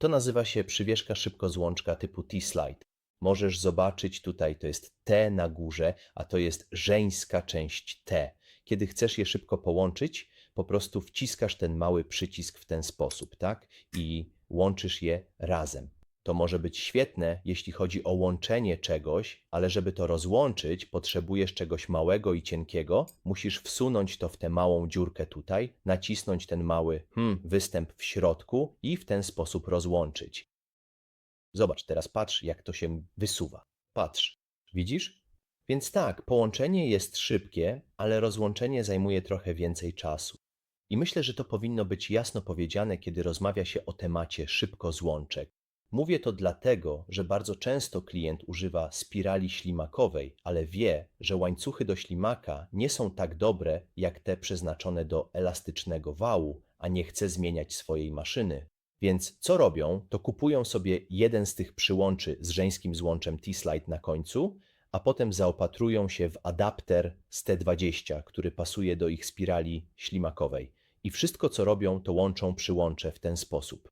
To nazywa się przywieszka szybkozłączka typu T-slide. Możesz zobaczyć tutaj, to jest T na górze, a to jest żeńska część T. Kiedy chcesz je szybko połączyć, po prostu wciskasz ten mały przycisk w ten sposób, tak? I łączysz je razem. To może być świetne, jeśli chodzi o łączenie czegoś, ale żeby to rozłączyć, potrzebujesz czegoś małego i cienkiego. Musisz wsunąć to w tę małą dziurkę tutaj, nacisnąć ten mały hmm, występ w środku i w ten sposób rozłączyć. Zobacz, teraz patrz, jak to się wysuwa. Patrz, widzisz? Więc tak, połączenie jest szybkie, ale rozłączenie zajmuje trochę więcej czasu. I myślę, że to powinno być jasno powiedziane, kiedy rozmawia się o temacie szybkozłączek. Mówię to dlatego, że bardzo często klient używa spirali ślimakowej, ale wie, że łańcuchy do ślimaka nie są tak dobre jak te przeznaczone do elastycznego wału, a nie chce zmieniać swojej maszyny. Więc co robią, to kupują sobie jeden z tych przyłączy z żeńskim złączem T-slide na końcu, a potem zaopatrują się w adapter z T20, który pasuje do ich spirali ślimakowej. I wszystko co robią, to łączą przyłącze w ten sposób.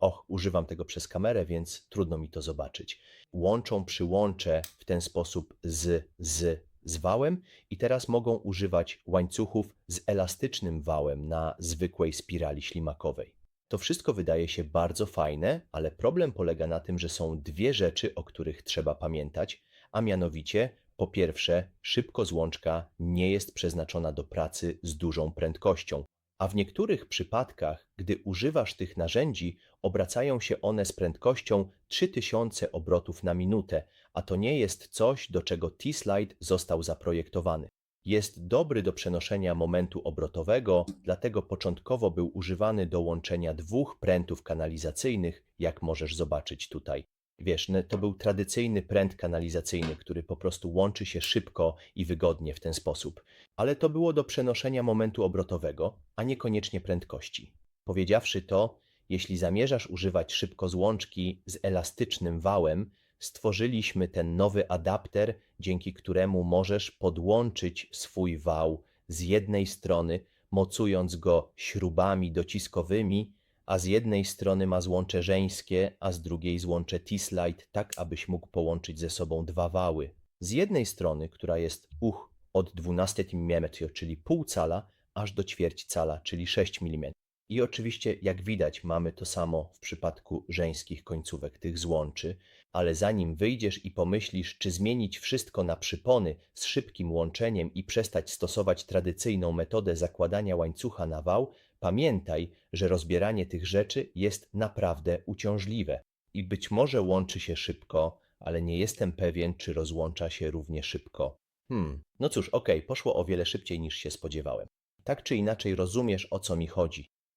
Och, używam tego przez kamerę, więc trudno mi to zobaczyć. Łączą przyłącze w ten sposób z, z, z wałem i teraz mogą używać łańcuchów z elastycznym wałem na zwykłej spirali ślimakowej. To wszystko wydaje się bardzo fajne, ale problem polega na tym, że są dwie rzeczy, o których trzeba pamiętać, a mianowicie po pierwsze, szybkozłączka nie jest przeznaczona do pracy z dużą prędkością, a w niektórych przypadkach, gdy używasz tych narzędzi, obracają się one z prędkością 3000 obrotów na minutę, a to nie jest coś, do czego T-slide został zaprojektowany. Jest dobry do przenoszenia momentu obrotowego, dlatego początkowo był używany do łączenia dwóch prętów kanalizacyjnych, jak możesz zobaczyć tutaj. Wiesz, ne- to był tradycyjny pręt kanalizacyjny, który po prostu łączy się szybko i wygodnie w ten sposób. Ale to było do przenoszenia momentu obrotowego, a niekoniecznie prędkości. Powiedziawszy to, jeśli zamierzasz używać szybkozłączki z elastycznym wałem, stworzyliśmy ten nowy adapter, dzięki któremu możesz podłączyć swój wał z jednej strony, mocując go śrubami dociskowymi, a z jednej strony ma złącze żeńskie, a z drugiej złącze T-slide, tak abyś mógł połączyć ze sobą dwa wały. Z jednej strony, która jest uch od 12 mm, czyli pół cala, aż do ćwierć cala, czyli 6 mm. I oczywiście, jak widać, mamy to samo w przypadku żeńskich końcówek tych złączy, ale zanim wyjdziesz i pomyślisz, czy zmienić wszystko na przypony z szybkim łączeniem i przestać stosować tradycyjną metodę zakładania łańcucha na wał, pamiętaj, że rozbieranie tych rzeczy jest naprawdę uciążliwe i być może łączy się szybko, ale nie jestem pewien, czy rozłącza się równie szybko. Hmm, no cóż, okej, poszło o wiele szybciej niż się spodziewałem. Tak czy inaczej rozumiesz, o co mi chodzi.